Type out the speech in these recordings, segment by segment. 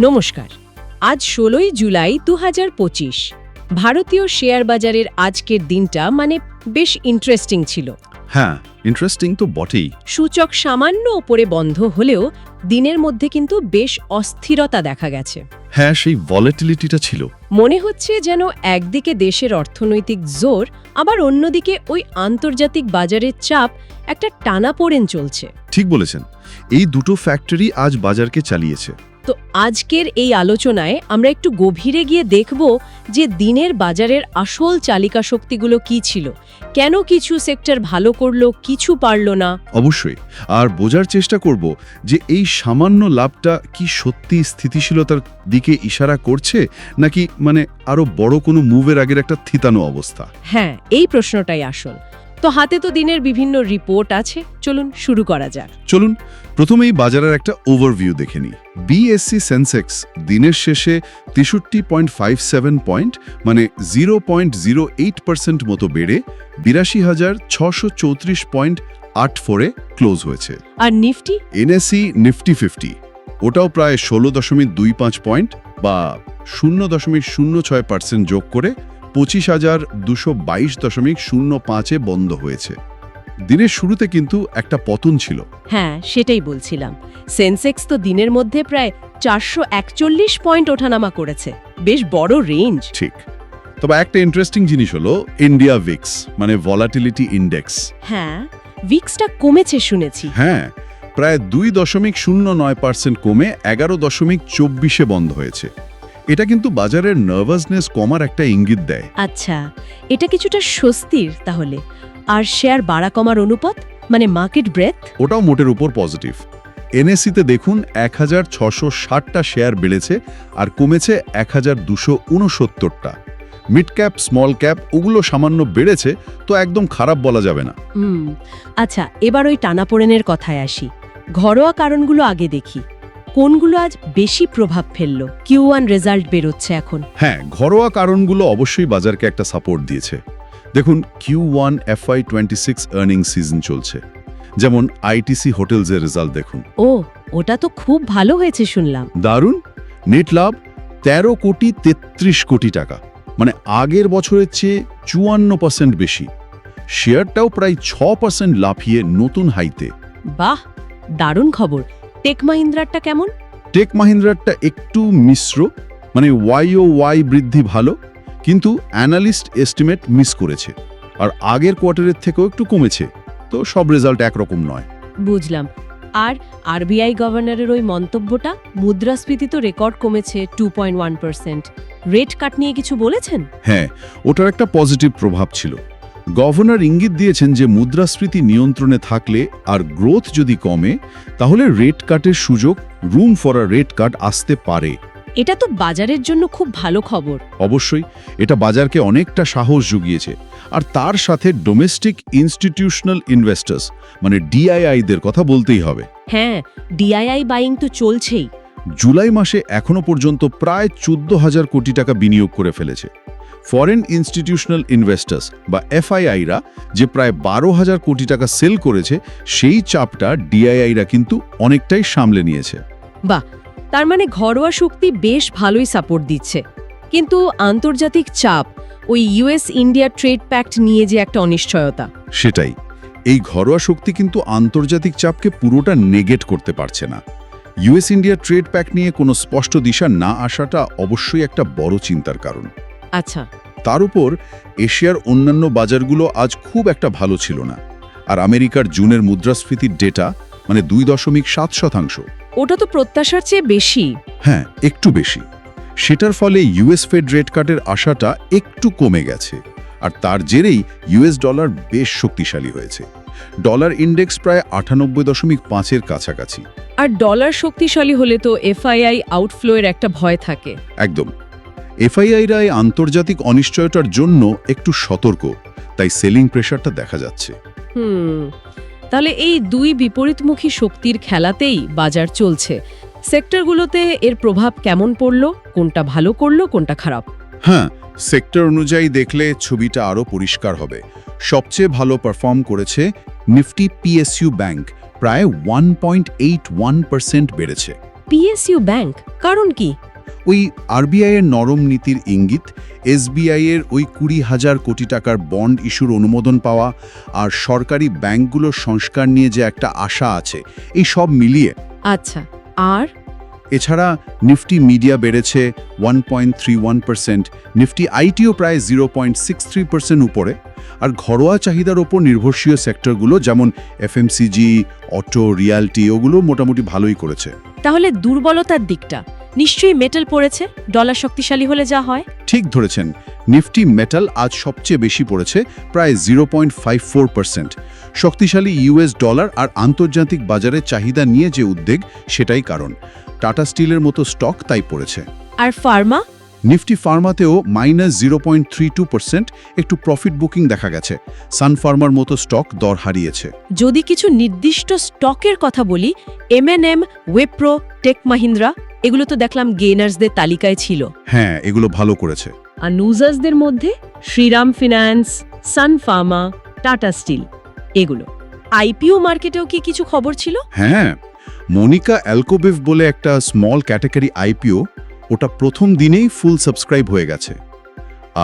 নমস্কার। আজ ষোলোই জুলাই দু হাজার পঁচিশ। ভারতীয় শেয়ার বাজারের আজকের দিনটা মানে বেশ ইন্টারেস্টিং ছিল। হ্যাঁ ইন্টারেস্টিং তো বটেই। সূচক সামান্য ওপরে বন্ধ হলেও দিনের মধ্যে কিন্তু বেশ অস্থিরতা দেখা গেছে। হ্যাঁ সেই ভলেটিলিটিটা ছিল। মনে হচ্ছে যেন একদিকে দেশের অর্থনৈতিক জোর আবার অন্যদিকে ওই আন্তর্জাতিক বাজারের চাপ একটা টানাপোড়েন চলছে। ঠিক বলেছেন। এই দুটো ফ্যাক্টরি আজ বাজারকে চালিয়েছে। তো আজকের এই আলোচনায় আমরা একটু গভীরে গিয়ে দেখব যে দিনের বাজারের আসল চালিকা শক্তিগুলো কি ছিল। কেন কিছু সেক্টর ভালো করল কিছু পারল না? অবশ্যই। আর বোঝার চেষ্টা করব যে এই সামান্য লাভটা কি সত্যি স্থিতিশীলতার দিকে ইশারা করছে নাকি মানে আরও বড় কোনো মুভের আগের একটা থিতানো অবস্থা? হ্যাঁ এই প্রশ্নটাই আসল। তো হাতে তো দিনের বিভিন্ন রিপোর্ট আছে চলুন শুরু করা যাক। চলুন প্রথমেই বাজারের একটা ওভারভিউ দেখে নিই। বিএসসি সেন্সেক্স দিনের শেষে তেষট্টি পয়েন্ট ফাইভ সেভেন পয়েন্ট মানে zero point zero eight percent মতো বেড়ে বিরাশি হাজার ছশো চৌত্রিশ পয়েন্ট আট ফোরে ক্লোজ হয়েছে। আর নিফটি? এনএসি নিফটি ফিফটি ওটাও প্রায় ষোলো দশমিক দুই পাঁচ পয়েন্ট বা শূন্য দশমিক শূন্য ছয় পার্সেন্ট যোগ করে পঁচিশ হাজার দুশো বাইশ দশমিক শূন্য পাঁচে বন্ধ হয়েছে দিনের শুরুতে কিন্তু একটা পতন ছিল। হ্যাঁ সেটাই বলছিলাম। সেন্সেক্স তো দিনের মধ্যে প্রায় চারশো একচল্লিশ পয়েন্ট ওঠানামা করেছে। বেশ বড় রেঞ্জ ঠিক। তবে একটা ইন্টারেস্টিং জিনিস হলো ইন্ডিয়া ভিক্স মানে ভলাটিলিটি ইন্ডেক্স হ্যাঁ ভিক্সটা কমেছে শুনেছি। হ্যাঁ প্রায় দুই দশমিক শূন্য নয় পার্সেন্ট কমে এগারো দশমিক চব্বিশে বন্ধ হয়েছে। এটা কিন্তু বাজারের নার্ভাসনেস কমার একটা ইঙ্গিত দেয়। আচ্ছা এটা কিছুটা স্বস্তির তাহলে। আর শেয়ার বাড়া কমার অনুপাত মানে মার্কেট ব্রেথ ওটাও মোটের উপর পজিটিভ এনএসসিতে দেখুন এক হাজার শেয়ার বেড়েছে আর কমেছে এক হাজার মিড ক্যাপ স্মল ক্যাপ ওগুলো সামান্য বেড়েছে তো একদম খারাপ বলা যাবে না। আচ্ছা এবার ওই টানাপোড়েনের কথায় আসি। ঘরোয়া কারণগুলো আগে দেখি। কোনগুলো আজ বেশি প্রভাব ফেলল? কিউ ওয়ান রেজাল্ট বেরোচ্ছে এখন। হ্যাঁ ঘরোয়া কারণগুলো অবশ্যই বাজারকে একটা সাপোর্ট দিয়েছে। দেখুন Q one FY twenty six earning season চলছে। যেমন আইটিসি হোটেলসের রেজাল্ট দেখুন। ও ওটা তো খুব ভালো হয়েছে শুনলাম। দারুণ। নেট লাভ তেরো কোটি তেত্রিশ কোটি টাকা। মানে আগের বছরের চেয়ে চুয়ান্ন পার্সেন্ট বেশি। শেয়ারটাও প্রায় ছ পার্সেন্ট লাফিয়ে নতুন হাইতে বাহ দারুণ খবর। টেক মাহিন্দ্রারটা কেমন? টেক মাহিন্দ্রারটা একটু মিশ্র। মানে ওয়াই ও ওয়াই বৃদ্ধি ভালো। কিন্তু অ্যানালিস্ট এস্টিমেট মিস করেছে। আর আগের কোয়ার্টারের থেকেও একটু কমেছে। তো সব রেজাল্ট একরকম নয়। বুঝলাম। আর আরবিআই গভর্নরের ওই মন্তব্যটা মুদ্রাস্ফীতি তো রেকর্ড কমেছে টু রেট কাট নিয়ে কিছু বলেছেন? হ্যাঁ ওটার একটা পজিটিভ প্রভাব ছিল। গভর্নর ইঙ্গিত দিয়েছেন যে মুদ্রাস্ফীতি নিয়ন্ত্রণে থাকলে আর গ্রোথ যদি কমে তাহলে রেট কাটের সুযোগ room for a rate cut আসতে পারে। এটা তো বাজারের জন্য খুব ভালো খবর। অবশ্যই এটা বাজারকে অনেকটা সাহস জুগিয়েছে। আর তার সাথে ডোমেস্টিক ইনস্টিটিউশনাল ইনভেস্টার্স মানে ডিআইআইদের কথা বলতেই হবে। হ্যাঁ ডিআইআই বাইং তো চলছেই। জুলাই মাসে এখনও পর্যন্ত প্রায় চোদ্দ হাজার কোটি টাকা বিনিয়োগ করে ফেলেছে। ফরেন ইনস্টিটিউশনাল ইনভেস্টার্স বা এফআইআইরা যে প্রায় বারো হাজার কোটি টাকা সেল করেছে সেই চাপটা ডিআইআইরা কিন্তু অনেকটাই সামলে নিয়েছে। বাহ তার মানে ঘরোয়া শক্তি বেশ ভালোই সাপোর্ট দিচ্ছে। কিন্তু আন্তর্জাতিক চাপ ওই ইউএস ইন্ডিয়া ট্রেড প্যাক্ট নিয়ে যে একটা অনিশ্চয়তা। সেটাই। এই ঘরোয়া শক্তি কিন্তু আন্তর্জাতিক চাপকে পুরোটা নেগেট করতে পারছে না। ইউএস ইন্ডিয়া ট্রেড প্যাক নিয়ে কোনো স্পষ্ট দিশা না আসাটা অবশ্যই একটা বড় চিন্তার কারণ। আচ্ছা। তার উপর এশিয়ার অন্যান্য বাজারগুলো আজ খুব একটা ভালো ছিল না। আর আমেরিকার জুনের মুদ্রাস্ফীতির ডেটা মানে দুই দশমিক সাত শতাংশ। ওটা তো প্রত্যাশার চেয়ে বেশি। হ্যাঁ একটু বেশি। সেটার ফলে ইউএস ফেড রেট কাটের আশাটা একটু কমে গেছে। আর তার জেরেই ইউএস ডলার বেশ শক্তিশালী হয়েছে। ডলার ইন্ডেক্স প্রায় আটানব্বই দশমিক পাঁচের কাছাকাছি। আর ডলার শক্তিশালী হলে তো এফআইআই আউটফ্লোয়ের একটা ভয় থাকে। একদম। এফআইআইরা এই আন্তর্জাতিক অনিশ্চয়তার জন্য একটু সতর্ক তাই সেলিং প্রেশারটা দেখা যাচ্ছে। হুম। তাহলে এই দুই বিপরীতমুখী শক্তির খেলাতেই বাজার চলছে। সেক্টরগুলোতে এর প্রভাব কেমন পড়ল? কোনটা ভালো করল কোনটা খারাপ? হ্যাঁ সেক্টর অনুযায়ী দেখলে ছবিটা আরও পরিষ্কার হবে। সবচেয়ে ভালো পারফর্ম করেছে নিফটি পিএসইউ ব্যাংক প্রায় one point eight one percent বেড়েছে। PSU bank? কারণ কি? ওই আরবিআই এর নরম নীতির ইঙ্গিত এসবিআই এর ওই কুড়ি হাজার কোটি টাকার বন্ড ইস্যুর অনুমোদন পাওয়া আর সরকারি ব্যাংকগুলোর সংস্কার নিয়ে যে একটা আশা আছে এই সব মিলিয়ে। আচ্ছা আর? এছাড়া নিফটি মিডিয়া বেড়েছে one point three one percent Nifty ITO প্রায় zero point six three percent উপরে আর ঘরোয়া চাহিদার ওপর নির্ভরশীল সেক্টরগুলো যেমন এফএমসিজি অটো রিয়ালটি ওগুলো মোটামুটি ভালোই করেছে। তাহলে দুর্বলতার দিকটা নিশ্চয়ই মেটাল পড়েছে ডলার শক্তিশালী হলে যা হয়। ঠিক ধরেছেন নিফটি মেটাল আজ সবচেয়ে বেশি পড়েছে প্রায় zero point five four percent শক্তিশালী ইউএস ডলার আর আন্তর্জাতিক বাজারে চাহিদা নিয়ে যে উদ্বেগ সেটাই কারণ। টাটা স্টিলের মতো স্টক তাই পড়েছে। আর pharma Nifty ফার্মাতেও minus zero point three two percent একটু প্রফিট বুকিং দেখা গেছে। সান ফার্মার মতো স্টক দর হারিয়েছে। যদি কিছু নির্দিষ্ট স্টকের কথা বলি এমএনএম ওয়েপ্রো টেক মাহিন্দ্রা এগুলো তো দেখলাম গেইনার্সদের তালিকায় ছিল। হ্যাঁ এগুলো ভালো করেছে। আর লুজার্সদের মধ্যে Shriram Finance Sun Pharma Tata Steel এগুলো। আইপিও মার্কেটেও কি কিছু খবর ছিল? হ্যাঁ মনিকা অ্যালকোবেভ বলে একটা স্মল ক্যাটাগরি আইপিও ওটা প্রথম দিনেই ফুল সাবস্ক্রাইব হয়ে গেছে।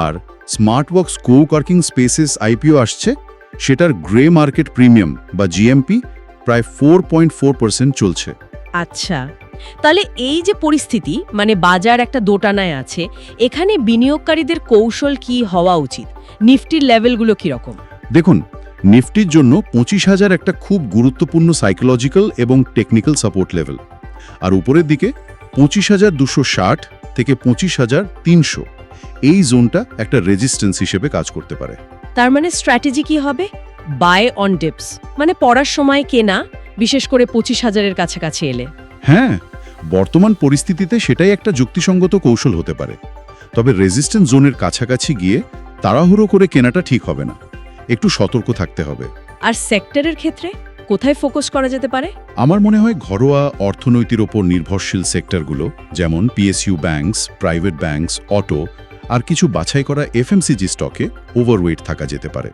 আর Smartworks co working spaces IPO আসছে সেটার গ্রে মার্কেট প্রিমিয়াম বা জিএমপি প্রায় ফোর পয়েন্ট ফোর পার্সেন্ট চলছে। আচ্ছা তাহলে এই যে পরিস্থিতি মানে বাজার একটা দোটানায় আছে এখানে বিনিয়োগকারীদের কৌশল কি হওয়া উচিত? নিফটির লেভেলগুলো কীরকম? দেখুন নিফটির জন্য পঁচিশ হাজার একটা খুব গুরুত্বপূর্ণ সাইকোলজিক্যাল এবং টেকনিক্যাল সাপোর্ট লেভেল আর উপরের দিকে পঁচিশ হাজার দুশো ষাট থেকে পঁচিশ হাজার তিনশো। এই জোনটা একটা রেজিস্ট্যান্স হিসেবে কাজ করতে পারে। তার মানে স্ট্র্যাটেজি কি হবে? Buy on dips. মানে পড়ার সময় কেনা বিশেষ করে পঁচিশ হাজারের কাছাকাছি এলে। হ্যাঁ বর্তমান পরিস্থিতিতে সেটাই একটা যুক্তিসঙ্গত কৌশল হতে পারে। তবে রেজিস্ট্যান্স জোনের কাছাকাছি গিয়ে তাড়াহুড়ো করে কেনাটা ঠিক হবে না। একটু সতর্ক থাকতে হবে। আর সেক্টরের ক্ষেত্রে? কোথায় ফোকাস করা যেতে পারে? আমার মনে হয় ঘরোয়া অর্থনৈতির ওপর নির্ভরশীল সেক্টরগুলো যেমন PSU banks private banks auto আর কিছু বাছাই করা এফএমসিজি স্টকে ওভারওয়েট থাকা যেতে পারে।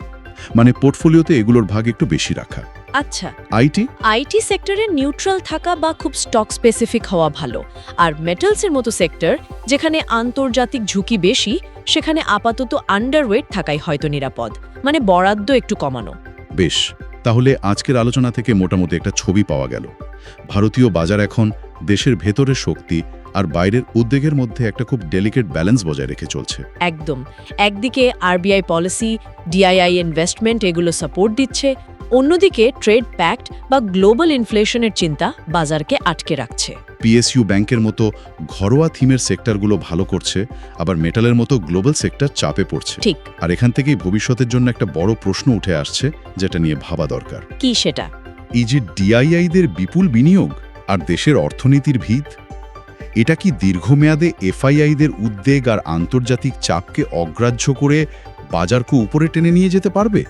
মানে পোর্টফোলিওতে এগুলোর ভাগ একটু বেশি রাখা। আচ্ছা। আইটি আইটি সেক্টরে নিউট্রাল থাকা বা খুব স্টক স্পেসিফিক হওয়া ভালো। আর মেটালসের মতো সেক্টর যেখানে আন্তর্জাতিক ঝুঁকি বেশি সেখানে আপাতত আন্ডারওয়েট থাকাই হয়তো নিরাপদ। মানে বরাদ্দ একটু কমানো। বেশ। তাহলে আজকের আলোচনা থেকে মোটামুটি একটা ছবি পাওয়া গেল। ভারতীয় বাজার এখন দেশের ভেতরের শক্তি আর বাইরের উদ্বেগের মধ্যে একটা খুব ডেলিকেট ব্যালেন্স বজায় রেখে চলছে। একদম। একদিকে আরবিআই পলিসি ডিআইআই ইনভেস্টমেন্ট এগুলো সাপোর্ট দিচ্ছে, অন্যদিকে ট্রেড প্যাক্ট বা গ্লোবাল ইনফ্লেশনের চিন্তা বাজারকে আটকে রাখছে। পিএসইউ ব্যাংকের মতো ঘরোয়া থিমের সেক্টরগুলো ভালো করছে আবার মেটালের মতো গ্লোবাল সেক্টর চাপে পড়ছে। ঠিক। আর এখান থেকেই ভবিষ্যতের জন্য একটা বড় প্রশ্ন উঠে আসছে যেটা নিয়ে ভাবা দরকার। কি সেটা? এই যে ডিআইআইদের বিপুল বিনিয়োগ আর দেশের অর্থনীতির ভিত এটা কি দীর্ঘমেয়াদে এফআইআইদের উদ্বেগ আর আন্তর্জাতিক চাপকে অগ্রাহ্য করে বাজারকে উপরে টেনে নিয়ে যেতে পারবে?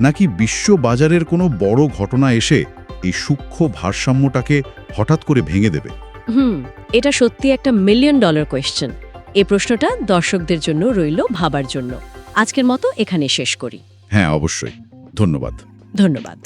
নাকি বিশ্ব বাজারের কোনো বড় ঘটনা এসে এই সূক্ষ্ম ভারসাম্যটাকে হঠাৎ করে ভেঙে দেবে। হুম এটা সত্যি একটা মিলিয়ন ডলার কোয়েশ্চেন এ প্রশ্নটা দর্শকদের জন্য রইল ভাবার জন্য। আজকের মতো এখানে শেষ করি। হ্যাঁ অবশ্যই। ধন্যবাদ। ধন্যবাদ।